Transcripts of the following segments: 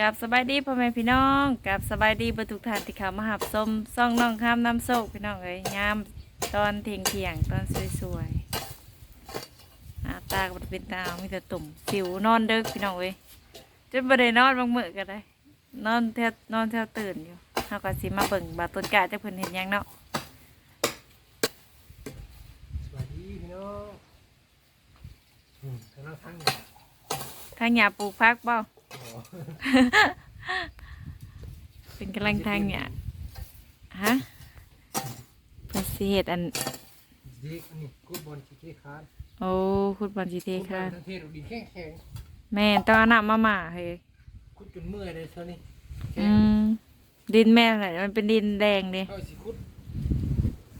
กับสบายดีพ่อแม่พี่น้องกับสบายดีเบรรทุกท่านที่เขามาหับส้มซ่องน้องข้ามน้ำโซกพี่น้องเอ้ยยามตอนเที่ยงเที่ยงๆตอนสวยๆหน้าตาก็บ่เป็นตาเอามีแต่ตุ่มสิวนอนเดึกพี่น้องเอ้ยจนบ่ได้นอนบางมื้อก็ได้นอนแทบนอนแทบตื่นอยู่เฮาก็สิมาเบิ่งบาดต้นกาจักเพิ่นเห็นหยังเนาะสวัสดีพี่น้องอืมกำลังทั้งเนี่ยทางหญ้าปลูกพักบ่โอ้โห เป็นกำลังทางหญ้าฮะเพิ่นสิเฮ็ดอันเด็กอันนี้กุดบอลชิคกี้คานโอ้คุณบอลสิเทกุดบอค่ะลทั้งเทศดินแข็งแข็งแม่นต้องเอาน้ำมาหมาเฮ้ยคุดจนเมื่อยเลยเท่านี้แข็อืงมดินแม่นอะไรมันเป็นดินแดงเดิเข้าสิคุด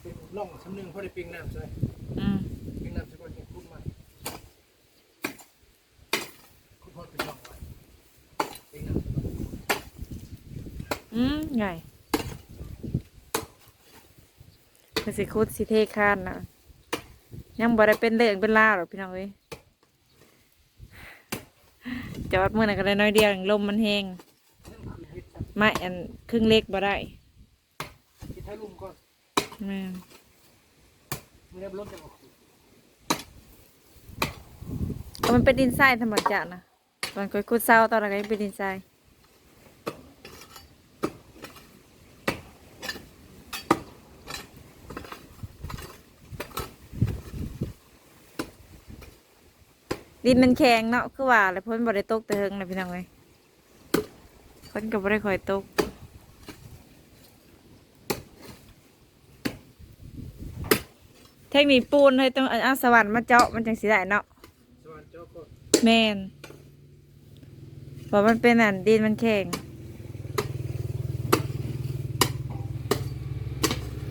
เป็นร่องชั้นหนึ่งพอได้เปียงน้ำใส่อืม เปียงน้ำใส่ก่อนเนี่ยคุดใหม่คุดพอเป็นร่องไว้เปียงน้ำใส่ก่อน อืมใหญ่มันสิคุดสิเทคานนะยังบ่ได้เป็นเรื่องเป็นราวหรอกพี่น้องเอ้ยจอดมื่อนั้นก็ได้น้อยเดียวลมมันแห้งนั่นคือเฮ็ดจับไม่อันครึ่งเล็กบ่ได้คิดให้ลุ่มก่อนแม่นไม่ได้ล้นจะมาขุดเอามันเป็นดินทรายธรรมชาตินะตอนคุยคุดเศร้าตอนอะไรก็เป็นดินทราย ดินมันแข็งเนาะคือว่าเลยพ้นบ่ได้ตกแต่เฮิงนะพี่น้องเอ้ยพ้นก็บ่ได้คอยตกเทคนิคปูนให้ต้องเอาสวรรค์มาเจาะมันจังสิได้เนาะสวัสดีเจ้าก็แมนเพราะมันเป็นอันดินมันแข็ง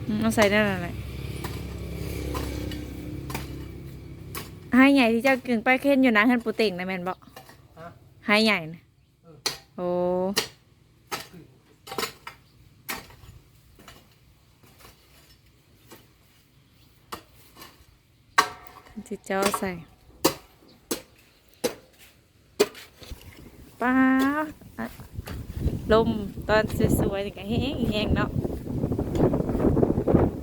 อืมเอาใส่ได้แล้วแหละ ให้ใหญ่ที่เจ้ากึ่งไปเค้นอยู่นะเฮือนปูติ่งนะแมนบอกฮะให้ใหญ่นะเออโอ้จิเจ้าใส่ป้าบอะลมตอนสวยๆนี่ก็แห้งแห้งๆเนาะ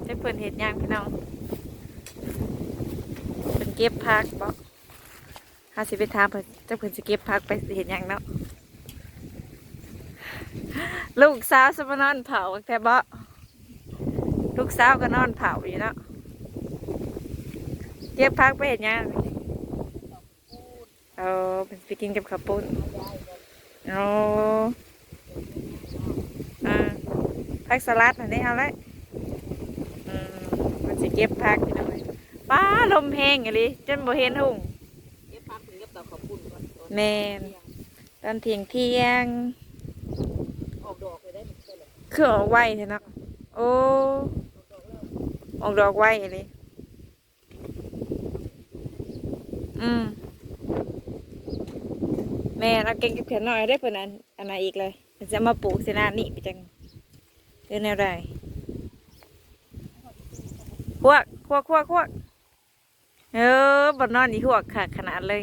จะเปิดเห็ดย่างพี่น้อง เก็บพักบ่หาสิไปถามเพิ่นจะเพิ่นสิเก็บพักไปสิเห็ดหยังเนาะลูกสาวสมานอนเผาแค่บ่ลูกสาวก็นอนเผาอยู่เนาะเก็บพักไปเห็นยังเออเป็นไปกินกับข้าวปุ้นโอ้อ่าพักสลัดอันนี้เอาเลยอืมมันสิเก็บพักพี่น้อย ป้าลมแห้งอะลิจนบ่เห็นหุ่งเก็บพักถึงกับตอกขอบคุณก่อนตอนแม่นตอนเที่ยงเที่ยงออกดอกเลยได้เหมือนกันเลยคือออกไวเถอะเนาะโอ้ออกดอกไวเลยอืมแม่เอาเก่งกับเขียนหน่อยได้เพื่อนอันอันไหนอีกเลยมันจะมาปลูกเสนานี่ไปจังเรื่องแนวใดพวกพวกพวกพวกเออ บนนอนอีพวค่ะขนาดเลย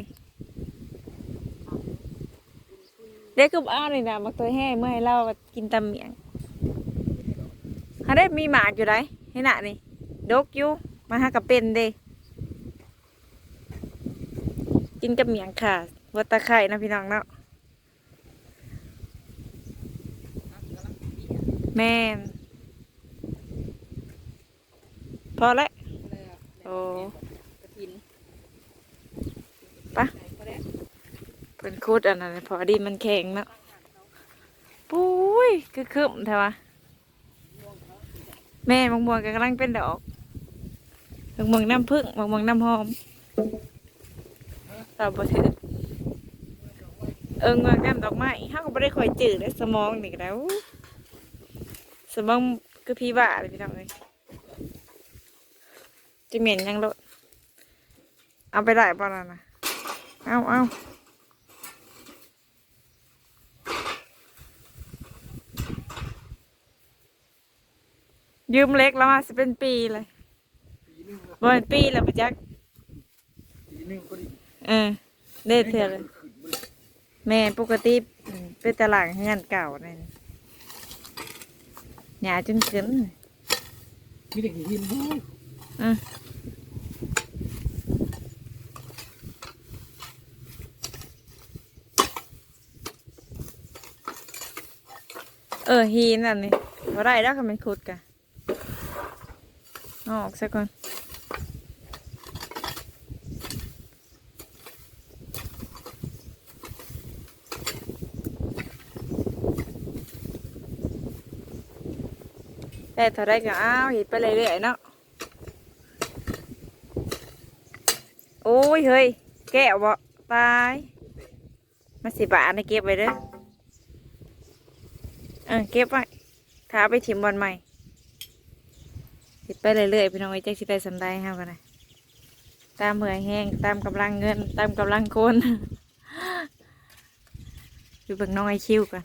เด็กก็อ้าวนี่นะมักตัวแห้เมื่อให้เรากินตำเมียงเขาได้มีหมาอยู่ไรให้หนะนี่ดกอยู่มาหากับเป็นเด้กินกับเมียงค่ะวัวตะไคร่นะพี่น้องเนาะแม่พอแล้วเลยอะโอ้ กระถิน ปะ เป็นคูดอันนั้นพอดีมันแข็งเนาะปุ้ยคือคืมแท้วะแม่มะม่วงกำลังเป็นดอกมะม่วงน้ำผึ้งมะม่วงน้ำหอมตอบบ่ถือเอิงวางน้ำดอกไม้ห้าก็ไม่ได้คอยจืดเลยสมองนี่ก็แล้ว สมองคือพี่บ้าเลยพี่น้องเลยจะเหม็นยังโลดเอาไปได้ป่ะล่ะนะเอาเอา ยืมเล็กแล้วมาสิเป็นปีเลยปีหนึงนะบ่เป็นปีแล้วปะจักปีหนึงก็ดีเออเด็ดเถื่อเลยแม่ปกติอืมเป็นตลาดเงินเก่านั่นหยาจนเกินมีเด็กหินด้วยอืมเออฮีนอันนี้บ่ได้แล้วก็มันขุดกะ เอาออกซะก่อนแต่เท่าไรก็อ้าวเห็ดไปเรื่อยๆเนาะโอ้ยเฮ้ยแก้วบ่ตายมาสิบาทนะเก็บไว้เด้อเออเก็บไว้ถ้าเอาไปถิ่มบอลใหม่ ติดไปเรื่อยๆพี่น้องไอ้แจ็คสิได้สำได้เฮากันนะตามเหมื่อยแห้งตามกำลังเงิน ตามกำลังคนดูเบิ่งน้องไอคิวกัน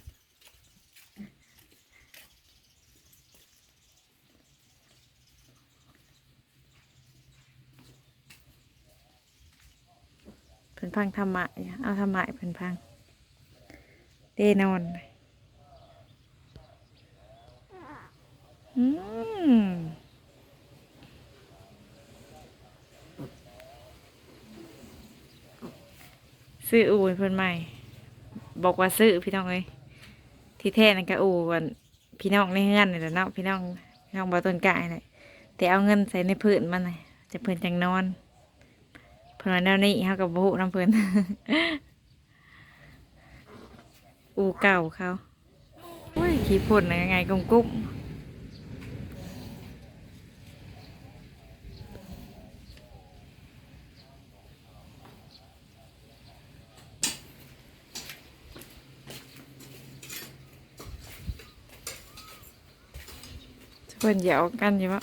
เพิ่นพังธรรมะเอาธรรมะให้เพิ่นพังเดนอนอืม ซื้ออูเพิ่นใหม่ บอกว่าซื้อพี่น้องเลยที่แท้นั่นก็อู่กันพี่น้องในเฮือนนี่แหละเนาะพี่น้องพี่น้องบ่ต้นกายเลยแต่เอาเงินใส่ในพื้นมันน่ะจะเพิ่นจังนอนเพิ่นว่าแนวนี้เฮากับบ่ฮู้นํเพิ่นอูเก่าเขาโอ้ยขี้พ่นน่ะยังไงกุ้มกุ้ม เพิ่นเหยากันอยู่วะ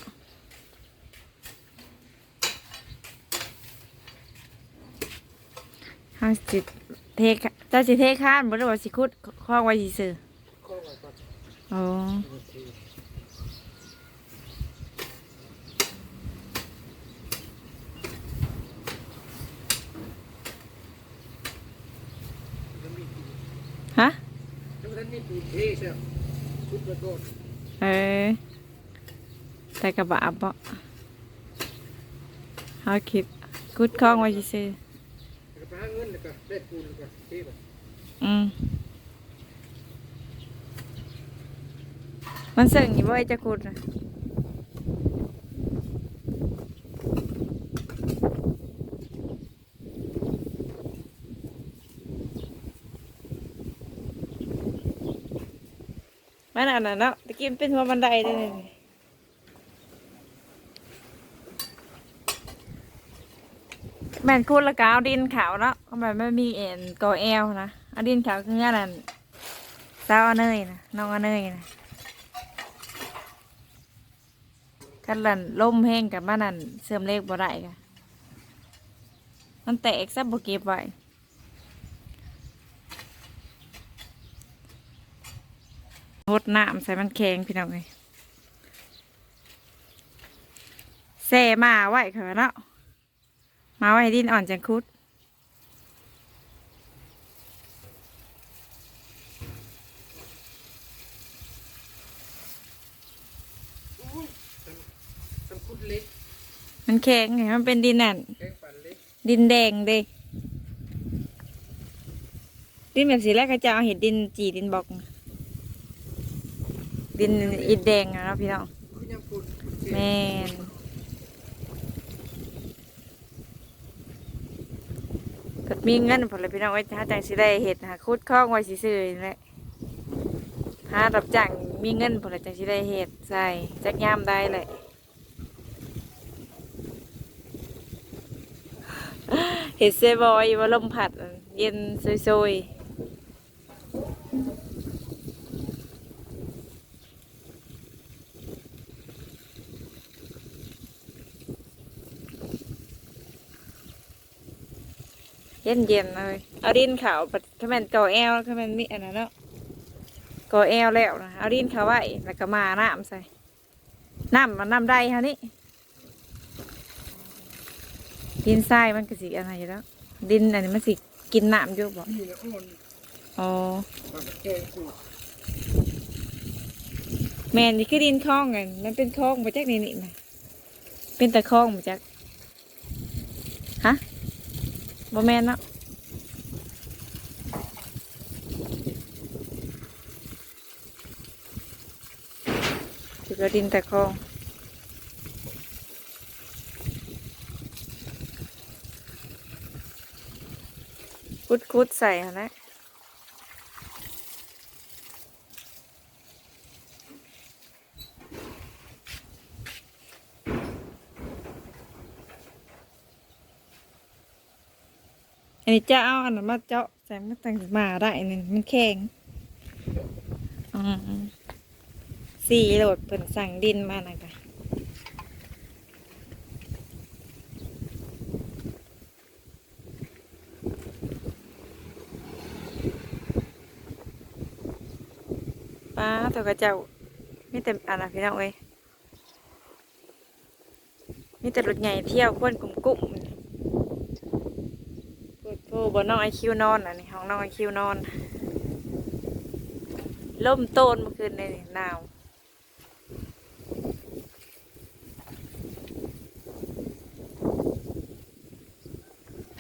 เฮาสิเทคเจ้าสิเทคานบ่ได้ว่าสิขุดคลองไว้ซื่อข้อไว้ก่อนๆอ๋อโอเคแล้วมีปูนฮะแล้วมันมีปูนเทใช่ไหมชุดกระโดดเออ แต่กระบะบ่เฮาคิดขุดคลองไว้ซื่อแล้วก็ไปหาเงินแล้วก็ได้ปูนแล้วก็เทไปๆอืมมันเสิ่งอยู่บ่ไอ้จะขุดน่ะมันอันนั้นเนาะตะกี้มันเป็นหัวบันไดเลย แม่นคูดและกเอาดินขาวเนาะก็แบบไม่มีเอ็นกอแอลนะเอาดินขาวคืองานนั้นสาวอาเนยนะน้องเอเนยนะคันลันล่มแห้งกับบ้านนั่นเสื่อมเลขบ่ได้กะมันแตกซะบ่เก็บไว้หดน้ำใส่มันแข็งพี่น้องเลยแซ่มาไว้ค่ะเนาะ มาไว้ให้ดินอ่อนจังคุดสำคุดเล็กมันแข็งไงมันเป็นดินนั่นแกงปั่นเล็กดินแดงเด้ดินแบบสีแรกเขาจะเอาเห็ดดินจีดินบอก ดินอิฐแดงอะเนาะพี่น้อง คือยังปูนเทแม่น มีเงินผลเลยพี่น้องไว้ถ้าจังสิได้เห็ดหาคุดคล้องไว้สิซื้อนี่แหละถ้ารับจ้างมีเงินผลเลยจังสิได้เห็ดใส่จักยามได้เลยเห็ดเซบอยว่าลมผัดเย็นซุยๆ ย็นเย็นๆเลยเอาดินขาวปัดขมันก่อแอลขมันมีอันนั้นเนาะก่อแอลแล้วนะเอาดินขาวไว้แล้วก็มาน้ำใส่น้ำมันน้ำได้ฮะนี่ดินทรายมันก็สิอะไรอยู่แล้ว ดินอันนี้มันสิกินน้ำอยู่บ่นี่นะอ่อนออ๋อมันก็แจ้งกูแม่นนี่คือดินคลองไงมันเป็นคลองมาจากนี่นี่นะเป็นแต่คลองมาจากฮะ บ่แม่นเนาะถือดินแต่คลองคุดคุดใส่หั่นแหละ นนี้จะเอาอันนั้นมาเจาะใส่มาตังมาได้นี่มันแข็งอืมสี่โหลดเพิ่นสั่งดินมานะคะป้าตัวกระเจ้ามีแต่อันนะพี่น้องเอ้ยมีแต่รถใหญ่เที่ยวพ่นกลุ่มๆโอ้โห บนน้องไอคิวนอนอะนี่ห้องน้องไอคิวนอนล่มโตนเมื่อคืนในหนาว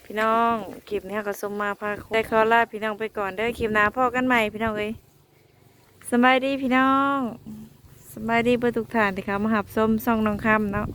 พี่น้องคลิปนี้ก็สมมาพาได้ขอลาพี่น้องไปก่อนเด้อคลิปหน้าพ่อกันใหม่พี่น้องเอ้ยสบายดีพี่น้องสบายดีเพื่อทุกท่านที่เขามาหับส้มซ่องน้องคำเนาะ